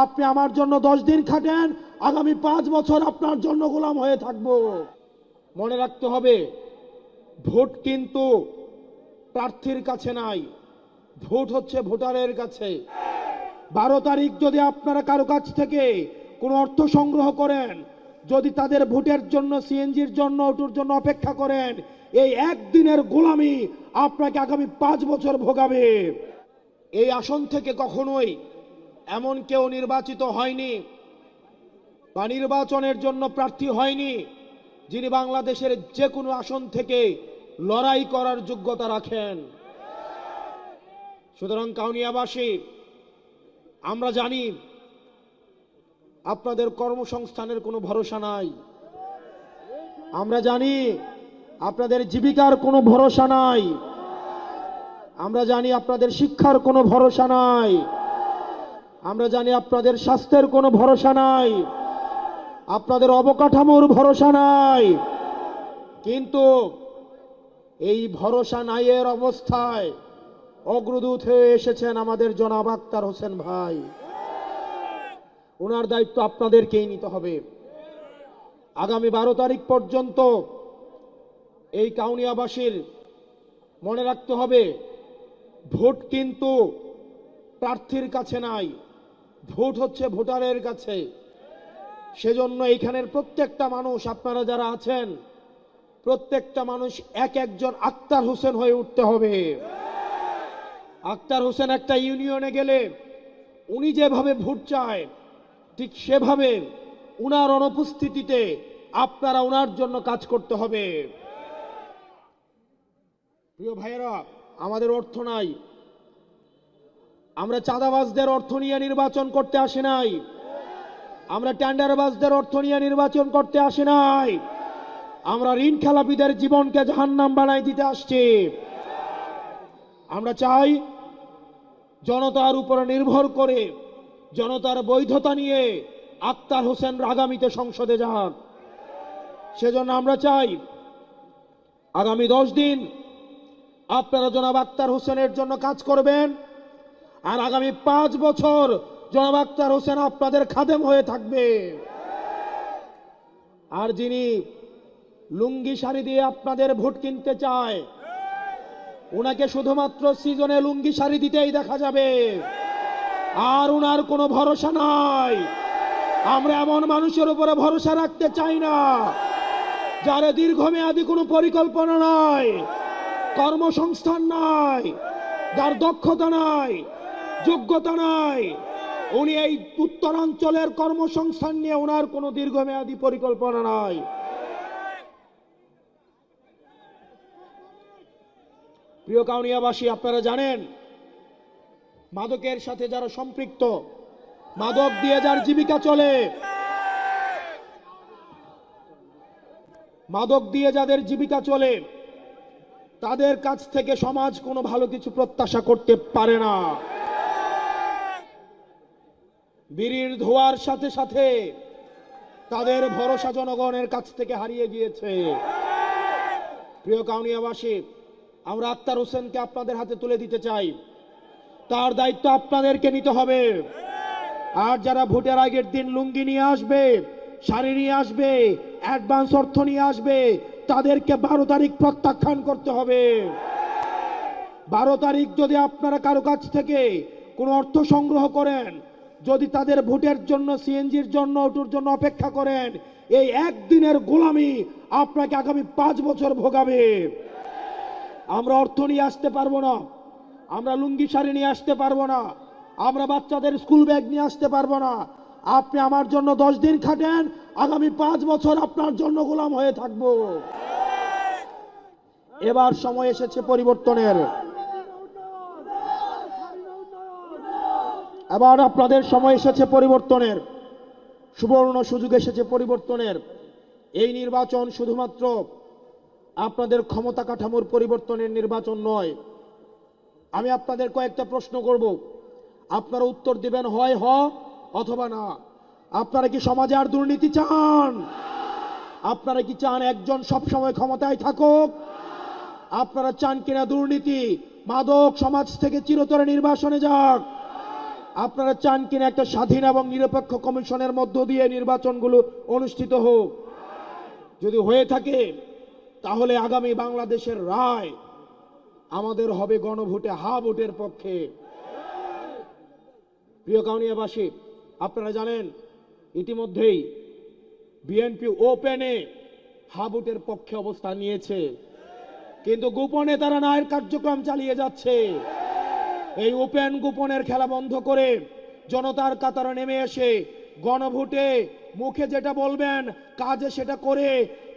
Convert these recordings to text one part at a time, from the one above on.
আপনি আমার জন্য দশ দিন খাটেন, আগামী পাঁচ বছর আপনার জন্য গোলাম হয়ে থাকব। মনে রাখতে হবে, ভোট কিন্তু প্রার্থীর কাছে নাই, ভোট হচ্ছে ভোটারের কাছে। বারো তারিখ যদি আপনারা কারও কাছ থেকে কোনো অর্থ সংগ্রহ করেন, যদি তাদের ভোটের জন্য, সিএনজির জন্য, ওটুর জন্য অপেক্ষা করেন, এই একদিনের গোলামি আপনাকে আগামী পাঁচ বছর ভোগাবে। এই আসন থেকে কখনোই এমন কেউ নির্বাচিত হয়নি বা নির্বাচনের জন্য প্রার্থী হয়নি যিনি বাংলাদেশের যে কোনো আসন থেকে লড়াই করার যোগ্যতা রাখেন। সুতরাং কাউনিয়াবাসী, আমরা জানি আপনাদের কর্মসংস্থানের কোনো ভরসা নাই। আমরা জানি আপনাদের জীবিকার কোনো ভরসা নাই। আমরা জানি আপনাদের শিক্ষার কোনো ভরসা নাই। আমরা জানি আপনাদের স্বাস্থ্যের কোনো ভরসা নাই। আপনাদের অবকাঠামোর ভরসা নাই। কিন্তু এই ভরসা নাইয়ের অবস্থায় অগ্রদূত হয়ে এসেছেন আমাদের জনাব আক্তার হোসেন ভাই। ওনার দায়িত্ব আপনাদেরকেই নিতে হবে। আগামী বারো তারিখ পর্যন্ত এই কাউনিয়াবাসীর মনে রাখতে হবে, ভোট কিন্তু প্রার্থীর কাছে নাই। ভোট হচ্ছে ভোটারের কাছে। সেজন্য এইখানের প্রত্যেকটা মানুষ, আপনারা যারা আছেন, প্রত্যেকটা মানুষ এক একজন আক্তার হোসেন হয়ে উঠতে হবে। আক্তার হোসেন একটা ইউনিয়নে গেলে উনি যেভাবে ভোট চায়, ঠিক সেভাবে উনার অনুপস্থিতিতে আপনারা উনার জন্য কাজ করতে হবে। প্রিয় ভাইয়েরা, আমাদের অর্থ নাই। আমরা চাঁদাবাজদের অর্থ নিয়ে নির্বাচন করতে আসি নাই। আমরা টেন্ডারবাজদের অর্থ নিয়ে নির্বাচন করতে আসি নাই। আমরা ঋণ খেলাপিদের জীবনকে জাহান্নাম বানাই দিতে আসছি। আমরা চাই জনতার উপরে নির্ভর করে জনতার বৈধতা নিয়ে আক্তার হোসেন আগামীতে সংসদে যান। সেজন্য আমরা চাই আগামী দশ দিন আপনারা জনাব আক্তার হোসেনের জন্য কাজ করবেন। আর আগামী পাঁচ বছর জনাব আক্তার হোসেন আপনাদের খাদেম হয়ে থাকবে। আর যিনি লুঙ্গি শাড়ি দিয়ে আপনাদের ভোট কিনতে চায় ওনাকে শুধুমাত্র সিজনে লুঙ্গি শাড়ি দিতেই দেখা যাবে। আর ওনার কোনো ভরসা নাই। আমরা এমন মানুষের উপরে ভরসা রাখতে চাই না, যার দীর্ঘমেয়াদী কোনো পরিকল্পনা নাই, কর্মসংস্থান নাই, যার দক্ষতা নাই যোগ্যতা নাই উনি এই উত্তরাঞ্চলের কর্মসংস্থান নিয়ে ওনার কোনো দীর্ঘমেয়াদী পরিকল্পনা নাই প্রিয় কাউনিয়াবাসী, আপনারা জানেন, মাদকের সাথে যারা সম্পৃক্ত, মাদক দিয়ে যার জীবিকা চলে, মাদক দিয়ে যাদের জীবিকা চলে, তাদের কাছ থেকে সমাজ কোনো ভালো কিছু প্রত্যাশা করতে পারে না। বিড়ির ধোয়ার সাথে সাথে তাদের ভরসা জনগণের কাছ থেকে হারিয়ে গিয়েছে। প্রিয় কাউনিয়াবাসী, আমরা আক্তার হোসেনকে আপনাদের হাতে তুলে দিতে চাই। তার দায়িত্ব আপনাদেরকে নিতে হবে। আর যারা ভোটের আগের দিন লুঙ্গি নিয়ে আসবে, শাড়ি নিয়ে আসবে, অ্যাডভান্স অর্থ নিয়ে আসবে, তাদেরকে বারো তারিখ প্রত্যাখ্যান করতে হবে। বারো তারিখ যদি আপনারা কারও কাছ থেকে কোনো অর্থ সংগ্রহ করেন যদি তাদের ভোটের জন্য, সিএনজির জন্য, ওটুর জন্য অপেক্ষা করেন, এই একদিনের গোলামি আপনাকে আগামী পাঁচ বছর ভোগাবে। আমরা অর্থ নিয়ে আসতে পারব না, আমরা লুঙ্গি শাড়ি নিয়ে আসতে পারব না, আমরা বাচ্চাদের স্কুল ব্যাগ নিয়ে আসতে পারব না। আপনি আমার জন্য দশ দিন খাটেন, আগামী পাঁচ বছর আপনার জন্য গোলাম হয়ে থাকব। এবার সময় এসেছে পরিবর্তনের। এবার আপনাদের সময় এসেছে পরিবর্তনের, সুবর্ণ সুযোগ এসেছে পরিবর্তনের। এই নির্বাচন শুধুমাত্র আপনাদের ক্ষমতা কাঠামোর পরিবর্তনের নির্বাচন নয়। আমি আপনাদের কয়েকটা প্রশ্ন করব। আপনারা উত্তর দিবেন, হয় হ অথবা না। আপনারা কি সমাজে আর দুর্নীতি চান? আপনারা কি চান একজন সব সময় ক্ষমতায় থাকুক? আপনারা চান কিনা দুর্নীতি? মাদক সমাজ থেকে চিরতরে নির্বাসনে যাক। আপনারা চান কিনা একটা স্বাধীন এবং নিরপেক্ষ কমিশনের মধ্য দিয়ে নির্বাচনগুলো অনুষ্ঠিত হোক। যদি হয়ে থাকে, তাহলে আগামী বাংলাদেশের রায় আমাদের হবে গণভোটে হা ভোটের পক্ষে। প্রিয় কাউনিয়াবাসী, আপনারা জানেন, ইতিমধ্যেই বিএনপি ওপেনে হা হাবুটের পক্ষে অবস্থান নিয়েছে। কিন্তু গোপনে তারা নায়ের কার্যক্রম চালিয়ে যাচ্ছে। এই ওপেন গোপনের খেলা বন্ধ করে জনতার কাতারে নেমে এসে গণভোটে মুখে যেটা বলবেন, কাজে সেটা করে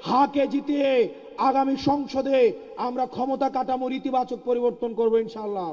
হাকে জিতিয়ে আগামী সংসদে আমরা ক্ষমতা কাঠামোর ইতিবাচক পরিবর্তন করব ইনশাআল্লাহ।